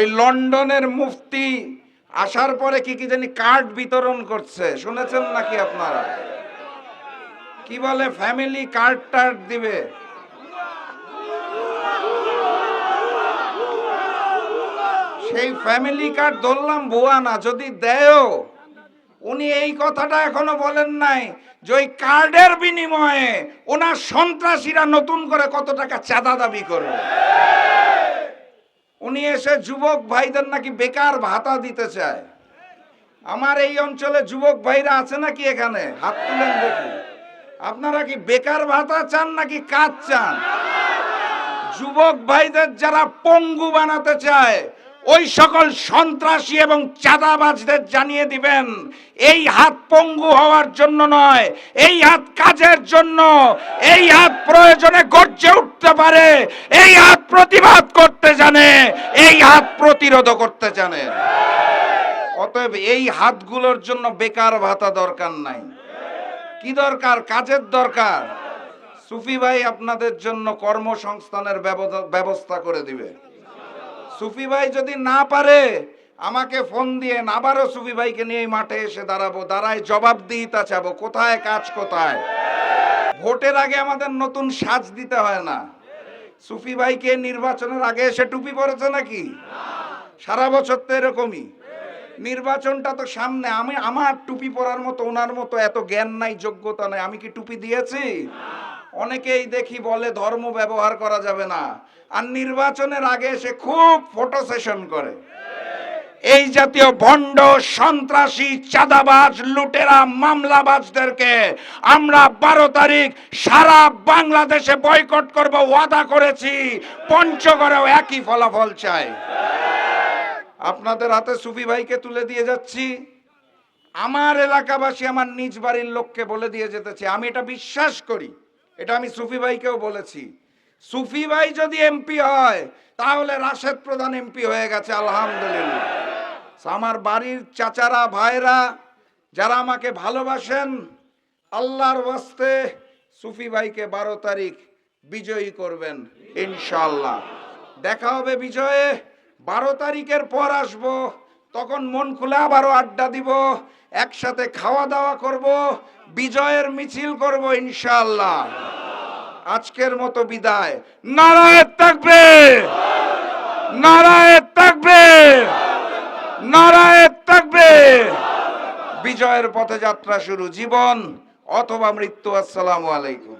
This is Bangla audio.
ওই লন্ডনের মুফতি আসার পরে কি কি জানি কার্ড বিতরণ করছে, শুনেছেন নাকি আপনারা? কি বলে, ফ্যামিলি কার্ড টার্ড দিবে? সেই ফ্যামিলি কার্ড ধরলাম ভুয়া না, যদি দেয়ও। উনি এই কথাটা এখনও বলেন নাই যে ওই কার্ডের বিনিময়ে ওনার সন্ত্রাসীরা নতুন করে কত টাকা চাঁদা দাবি করবে। উনি এসে যুবক ভাইদের নাকি বেকার ভাতা দিতে চায়। আমার এই অঞ্চলে যুবক ভাইরা আছে নাকি এখানে? হাত তুলেন দেখি। আপনারা কি বেকার ভাতা চান নাকি কাজ চান? যুবক ভাইদের যারা পঙ্গু বানাতে চায় ওই সকল সন্ত্রাসী এবং চাঁদাবাজদের জানিয়ে দিবেন, এই হাত পঙ্গু হওয়ার জন্য নয়, এই হাত কাজের জন্য, এই হাত প্রয়োজনে গর্জে উঠতে পারে, এই হাত প্রতিবাদ করতে জানে, এই হাত প্রতিরোধ করতে জানে। অতএব এই হাতগুলোর জন্য বেকার ভাতা দরকার নাই। কি দরকার? কাজের দরকার। সুফি ভাই আপনাদের জন্য কর্মসংস্থানের ব্যবস্থা করে দিবে। সুফি ভাই যদি না পারে, আমাকে ফোন দিয়ে আবারও সুফি ভাইকে নিয়ে মাঠে এসে দাঁড়াবো। দাঁড়ায় জবাবদিহিতা চাবো, কোথায় কাজ, কোথায়? ভোটের আগে আমাদের নতুন সাজ দিতে হয় না। সুফি ভাইকে নির্বাচনের আগে এসে টুপি পরেছে নাকি? সারা বছর তো এরকমই। নির্বাচনটা তো সামনে, আমি আমার টুপি পরার মতো, ওনার মতো এত জ্ঞান নাই, যোগ্যতা নাই, আমি কি টুপি দিয়েছি? অনেকেই দেখি বলে ধর্ম ব্যবহার করা যাবে না। আর নির্বাচনের আগে সে খুব ফটো সেশন করে। এই জাতীয় ভণ্ড, সন্ত্রাসী, চাঁদাবাজ, লুটেরা, মামলাবাজদেরকে আমরা বারো তারিখ সারা বাংলাদেশে বয়কট করব, ওয়াদা করেছি। পঞ্চগড়েও একই ফলাফল চাই। আপনাদের হাতে সুফি ভাইকে তুলে দিয়ে যাচ্ছি। আমার এলাকাবাসী আমার নিজ বাড়ির লোককে বলে দিয়ে যেতেছি আমি এটা বিশ্বাস করি। এটা আমি সুফি ভাইকেও বলেছি। সুফি ভাই যদি এমপি হয়, তাহলে রাশেদ প্রধান এমপি হয়ে গেছে, আলহামদুলিল্লাহ। আমার বাড়ির চাচারা, ভাইরা, যারা আমাকে ভালোবাসেন, আল্লাহর ওয়াস্তে সুফি ভাইকে বারো তারিখ বিজয়ী করবেন ইনশাল্লাহ দেখা হবে বিজয়ে, বারো তারিখের পর আসব, তখন মন খুলে আবারও আড্ডা দিব, একসাথে খাওয়া দাওয়া করব, বিজয়ের মিছিল করব ইনশাল্লাহ আজকের মতো বিদায়। নারায় থাকবে। নারায় থাকবে। নারায় থাকবে। বিজয়ের পথে যাত্রা শুরু। জীবন অথবা মৃত্যু, আসসালামু আলাইকুম।